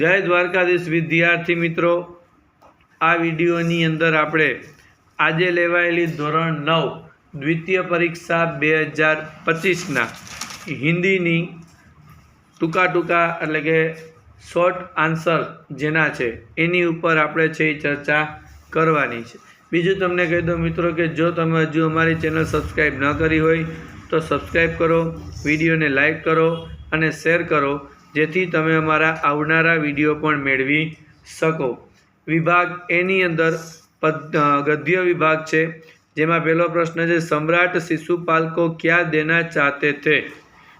જય દ્વારકાધીશ વિદ્યાર્થી મિત્રો. આ વિડીયોની અંદર આપણે આજે લેવાયેલી ધોરણ નવ, દ્વિતીય પરીક્ષા બે હજાર પચીસના હિન્દીની ટૂંકા ટૂંકા એટલે કે શોર્ટ આન્સર જેના છે, એની ઉપર આપણે છે એ ચર્ચા કરવાની છે. બીજું તમને કહી દઉં મિત્રો કે જો તમે હજુ અમારી ચેનલ સબસ્ક્રાઈબ ન કરી હોય, તો સબસ્ક્રાઈબ કરો, વિડીયોને લાઈક કરો અને શેર કરો. જેથી તમે અમારા આવનારા વીડિયો પણ મેળવી શકો. વિભાગ એની અંદર ગદ્ય વિભાગ છે, જેમાં પહેલો પ્રશ્ન છે, સમ્રાટ શિશુપાલકો ક્યાં દેના ચાહતે થે?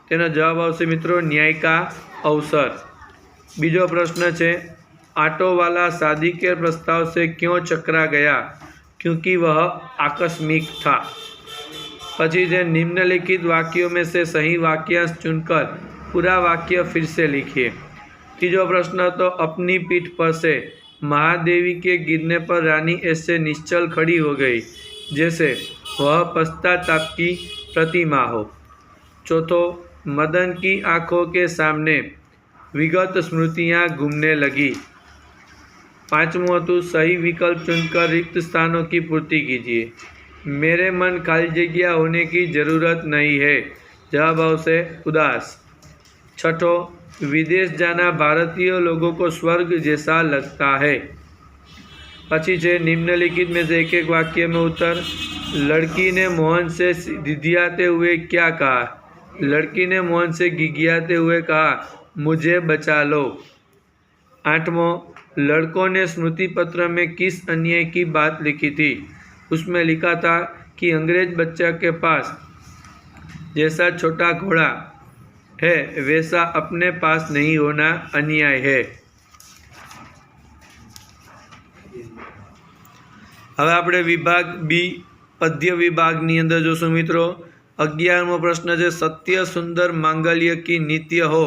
તેનો જવાબ આવશે મિત્રો, ન્યાયકા અવસર. બીજો પ્રશ્ન છે, આટોવાલા શાદી કે પ્રસ્તાવ છે ક્યો ચકરા ગયા? ક્યુંકિ વહ આકસ્મિક થા? પછી જે નિમ્નલિખિત વાક્યો મેં સહી વાક્યાંશ ચુનકર. पूरा वाक्य फिर से लिखिए। तीजो प्रश्न तो अपनी पीठ पर से, महादेवी के गिरने पर रानी ऐसे निश्चल खड़ी हो गई, जैसे वह पश्चाताप की प्रतिमा हो। चौथो, मदन की आँखों के सामने विगत स्मृतियाँ घूमने लगी। पांचवों तो सही विकल्प चुनकर रिक्त स्थानों की पूर्ति कीजिए। मेरे मन खाली जगह होने की ज़रूरत नहीं है, जवाब आवश्य उदास। छठो, विदेश जाना भारतीय लोगों को स्वर्ग जैसा लगता है। पची है निम्नलिखित में से एक एक वाक्य में उत्तर, लड़की ने मोहन से गिघियाते हुए क्या कहा? लड़की ने मोहन से गिगियाते हुए कहा, मुझे बचा लो। आठवों, लड़कों ने स्मृति पत्र में किस अन्याय की बात लिखी थी? उसमें लिखा था कि अंग्रेज़ बच्चा के पास जैसा छोटा घोड़ा है वैसा अपने पास नहीं होना अन्याय है હવે આપણે વિભાગ બી પદ્ય વિભાગની અંદર જોશું મિત્રો અગિયારમો પ્રશ્ન છે સત્ય સુંદર માંગલ્ય કી નિત્ય હો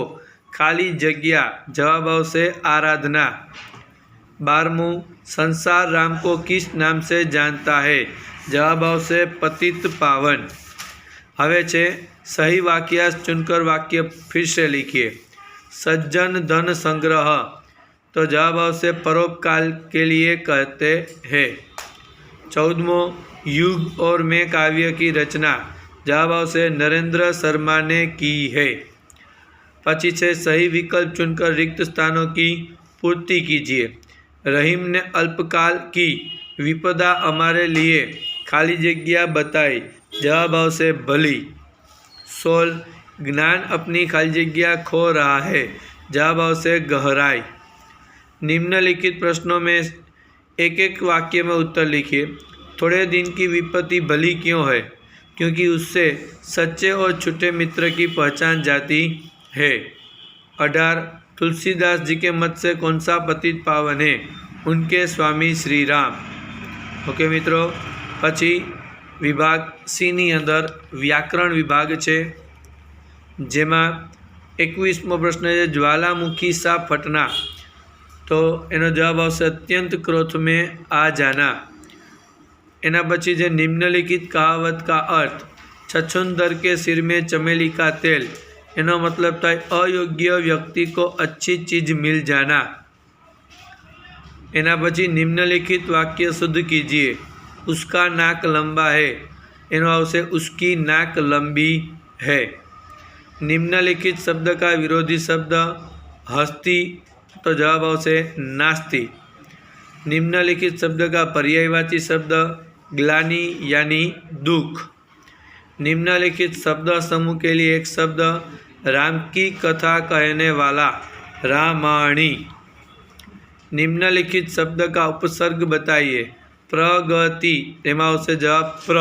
ખાલી જગ્યા જવાબ આવશે આરાધના बारहवीं संसार राम को किस नाम से जानता है जवाब આવશે પતિત પાવન હવે છે सही वाक्य चुनकर वाक्य फिर से लिखिए। सज्जन धन संग्रह तो जवाब उसे परोपकाल के लिए कहते हैं। चौदमो युग और में काव्य की रचना जवाब उसे नरेंद्र शर्मा ने की है। पच्चीस सही विकल्प चुनकर रिक्त स्थानों की पूर्ति कीजिए। रहीम ने अल्पकाल की विपदा हमारे लिए खाली जगह बताई जवाब से भली। सोल ज्ञान अपनी खाली जगह खो रहा है। जवाब से गहराई, निम्नलिखित प्रश्नों में एक एक वाक्य में उत्तर लिखिए, थोड़े दिन की विपत्ति भली क्यों है? क्योंकि उससे सच्चे और छुटे मित्र की पहचान जाती है। अडार तुलसीदास जी के मत से कौन सा पतित पावन है? उनके स्वामी श्री राम ओके मित्रों, पची વિભાગ સીની અંદર વ્યાકરણ વિભાગ છે, જેમાં એકવીસમો પ્રશ્ન છે, જ્વાલામુખી સા ફટના? તો એનો જવાબ આવશે અત્યંત ક્રોથ મેં આ જાના એના પછી જે નિમ્નલિખિત કહાવત કા અર્થ, છછુંદર કે સિર ચમેલી કા તેલ. એનો મતલબ થાય, અયોગ્ય વ્યક્તિ કો અચ્છી ચીજ મિલ જાના. એના પછી નિમ્નલિખિત વાક્ય શુદ્ધ કીજીએ. उसका नाक लंबा है। इन भाव से उसकी नाक लंबी है। निम्नलिखित शब्द का विरोधी शब्द हस्ती तो जवाब आवश्य से नास्ती। निम्नलिखित शब्द का पर्यायवाची शब्द ग्लानी यानी दुख। निम्नलिखित शब्द समूह के लिए एक शब्द राम की कथा कहने वाला रामायणी। निम्नलिखित शब्द का उपसर्ग बताइए। प्रगति एमा આવશે जवाब प्र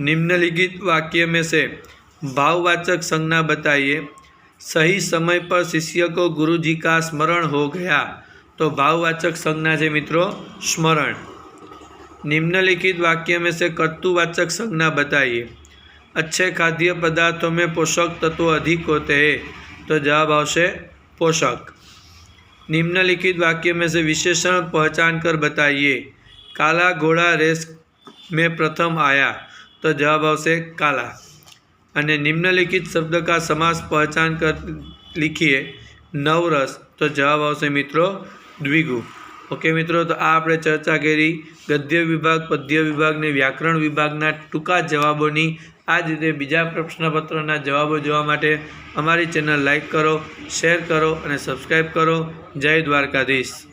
निम्नलिखित वाक्य में से भाववाचक संज्ञा बताइए सही समय पर शिष्य को गुरु जी का स्मरण हो गया तो भाववाचक संज्ञा है मित्रों स्मरण निम्नलिखित वाक्य में से कर्तुवाचक संज्ञा बताइए अच्छे खाद्य पदार्थों में पोषक तत्व अधिक होते हैं तो जवाब आवश्य पोषक निम्नलिखित वाक्य में से विशेषण पहचान कर बताइए काला घोड़ा रेस में प्रथम आया तो जवाब आवश्य काला અને નિમ્નલિખિત શબ્દ का समास पहचान कर लिखिए નવરસ તો જવાબ આવશે મિત્રો દ્વિગુ ઓકે, મિત્રો, તો આ આપણે ચર્ચા કરી ગદ્ય વિભાગ, પદ્ય વિભાગ ને વ્યાકરણ વિભાગના ટૂંકા જવાબોની. આ જ રીતે બીજા પ્રશ્નપત્રના જવાબો જોવા માટે અમારી ચેનલ લાઈક કરો, શેર કરો અને સબસ્ક્રાઈબ કરો. જય દ્વારકાધીશ.